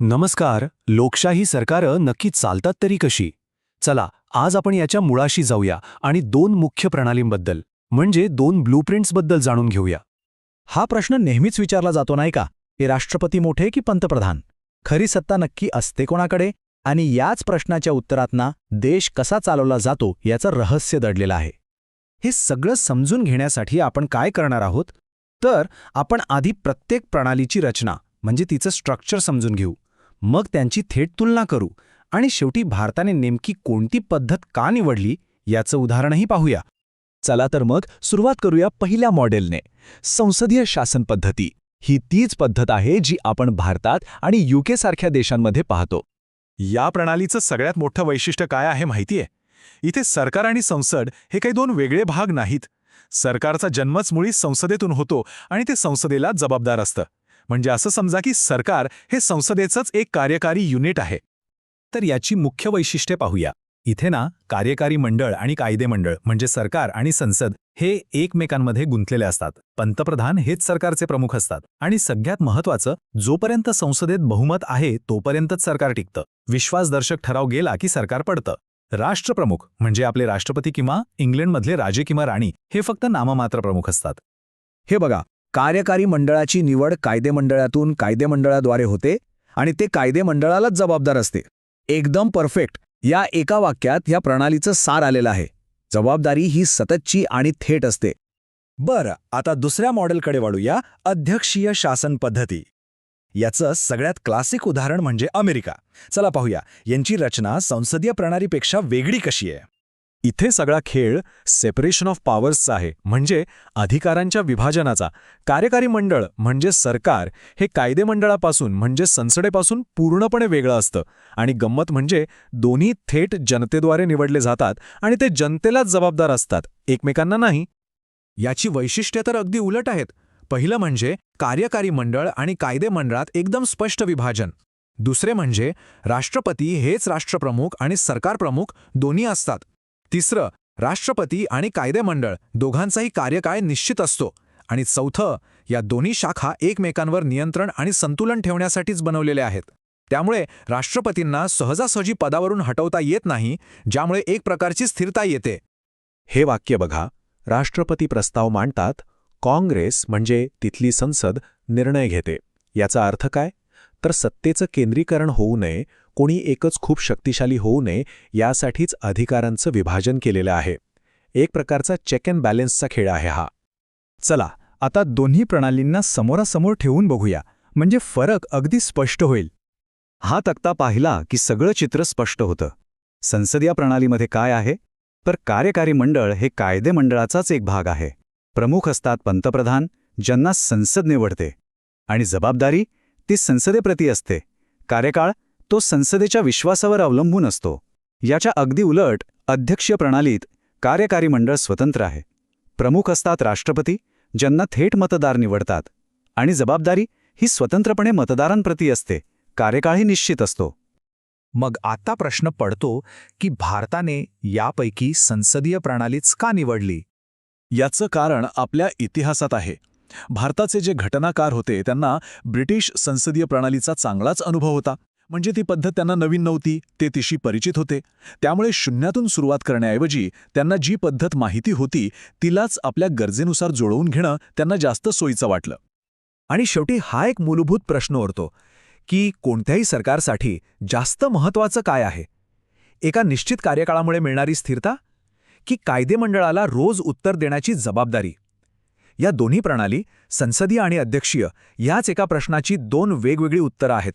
नमस्कार लोकशाही सरकारं नक्की चालतात तरी कशी? चला आज आपण याच्या मुळाशी जाऊया आणि दोन मुख्य प्रणालींबद्दल म्हणजे दोन ब्लूप्रिंट्सबद्दल जाणून घेऊया. हा प्रश्न नेहमीच विचारला जातो नाही का? की राष्ट्रपती मोठे की पंतप्रधान? खरी सत्ता नक्की असते कोणाकडे? आणि याच प्रश्नाच्या उत्तरातना देश कसा चालवला जातो याचं रहस्य दडलेलं आहे. हे सगळं समजून घेण्यासाठी आपण काय करणार आहोत? तर आपण आधी प्रत्येक प्रणालीची रचना म्हणजे तिचं स्ट्रक्चर समजून घेऊ. मग त्यांची थेट तुलना करू. आणि शेवटी भारताने नेमकी कोणती पद्धत का निवडली याचं उदाहरणही पाहूया. चला तर मग सुरुवात करूया पहिल्या मॉडेलने. संसदीय शासन पद्धती. ही तीच पद्धत आहे जी आपण भारतात आणि युके सारख्या देशांमध्ये पाहतो. या प्रणालीचं सगळ्यात मोठं वैशिष्ट्य काय आहे माहितीये? इथे सरकार आणि संसद हे काही दोन वेगळे भाग नाहीत. सरकारचा जन्मच मुळी संसदेतून होतो आणि ते संसदेला जबाबदार असतं. म्हणजे असं समजा की सरकार हे संसदेचंच एक कार्यकारी युनिट आहे. तर याची मुख्य वैशिष्ट्ये पाहूया. इथे ना कार्यकारी मंडळ आणि कायदे मंडळ म्हणजे सरकार आणि संसद हे एकमेकांमध्ये गुंतलेले असतात. पंतप्रधान हेच सरकारचे प्रमुख असतात. आणि सगळ्यात महत्वाचं जोपर्यंत संसदेत बहुमत आहे तोपर्यंतच सरकार टिकतं. विश्वासदर्शक ठराव गेला की सरकार पडतं. राष्ट्रप्रमुख म्हणजे आपले राष्ट्रपती किंवा इंग्लंडमधले राजे किंवा राणी हे फक्त नाममात्र प्रमुख असतात. हे बघा कार्यकारी मंडळाची निवड कायदेमंडळातून कायदेमंडळाद्वारे होते आणि ते कायदेमंडळालाच जबाबदार असते. एकदम परफेक्ट या एका वाक्यात या प्रणालीचं सार आलेलं आहे. जबाबदारी ही सततची आणि थेट असते. बरं आता दुसऱ्या मॉडेलकडे वळूया. अध्यक्षीय शासन पद्धती. याचं सगळ्यात क्लासिक उदाहरण म्हणजे अमेरिका. चला पाहूया. यांची रचना संसदीय प्रणालीपेक्षा वेगळी कशी आहे? इथे सगळा खेळ सेपरेशन ऑफ पॉवर्सचा आहे म्हणजे अधिकारांच्या विभाजनाचा. कार्यकारी मंडळ म्हणजे सरकार हे कायदेमंडळापासून म्हणजे संसदेपासून पूर्णपणे वेगळं असतं. आणि गंमत म्हणजे दोन्ही थेट जनतेद्वारे निवडले जातात आणि ते जनतेलाच जबाबदार असतात एकमेकांना नाही. याची वैशिष्ट्ये तर अगदी उलट आहेत. पहिलं म्हणजे कार्यकारी मंडळ आणि कायदे मंडळात एकदम स्पष्ट विभाजन. दुसरे म्हणजे राष्ट्रपती हेच राष्ट्रप्रमुख आणि सरकारप्रमुख दोन्ही असतात. तिसरं राष्ट्रपती आणि कायदे मंडळ दोघांचाही कार्यकाळ निश्चित असतो. आणि चौथं या दोन्ही शाखा एकमेकांवर नियंत्रण आणि संतुलन ठेवण्यासाठीच बनवलेल्या आहेत. त्यामुळे राष्ट्रपतींना सहजासहजी पदावरून हटवता येत नाही ज्यामुळे एक प्रकारची स्थिरता येते. हे वाक्य बघा. राष्ट्रपती प्रस्ताव मांडतात काँग्रेस म्हणजे तिथली संसद निर्णय घेते. याचा अर्थ काय? तर सत्तेचं केंद्रीकरण होऊ नये कोणी एकच खूप शक्तिशाली होऊ नये यासाठीच अधिकारांचं विभाजन केलेलं आहे. एक प्रकारचा चेक अँड बॅलेन्सचा खेळ आहे हा. चला आता दोन्ही प्रणालींना समोरासमोर ठेवून बघूया म्हणजे फरक अगदी स्पष्ट होईल. हा तक्ता पाहिला की सगळं चित्र स्पष्ट होतं. संसदीय प्रणालीमध्ये काय आहे? तर कार्यकारी मंडळ हे कायदे मंडळाचाच एक भाग आहे. प्रमुख असतात पंतप्रधान ज्यांना संसद निवडते. आणि जबाबदारी ती संसदेप्रती असते. कार्यकाळ तो संसदेच्या विश्वासावर अवलंबून असतो. याच्या अगदी उलट अध्यक्षीय प्रणालीत कार्यकारी मंडळ स्वतंत्र आहे. प्रमुख असतात राष्ट्रपती ज्यांना थेट मतदार निवडतात. आणि जबाबदारी ही स्वतंत्रपणे मतदारांप्रती असते कार्यकाळही निश्चित असतो. मग आता प्रश्न पडतो की भारताने यापैकी संसदीय प्रणालीच का निवडली? याचं कारण आपल्या इतिहासात आहे. भारताचे जे घटनाकार होते त्यांना ब्रिटिश संसदीय प्रणालीचा चांगलाच अनुभव होता. म्हणजे ती पद्धत त्यांना नवीन नव्हती ते तिशी परिचित होते. त्यामुळे शून्यातून सुरुवात करण्याऐवजी त्यांना जी पद्धत माहिती होती तिलाच आपल्या गरजेनुसार जुळवून घेणं त्यांना जास्त सोयीचं वाटलं. आणि शेवटी हा एक मूलभूत प्रश्न उरतो की कोणत्याही सरकारसाठी जास्त महत्त्वाचं काय आहे? एका निश्चित कार्यकाळामुळे मिळणारी स्थिरता? की कायदेमंडळाला रोज उत्तर देण्याची जबाबदारी? या दोन्ही प्रणाली संसदीय आणि अध्यक्षीय याच एका प्रश्नाची दोन वेगवेगळी उत्तरं आहेत.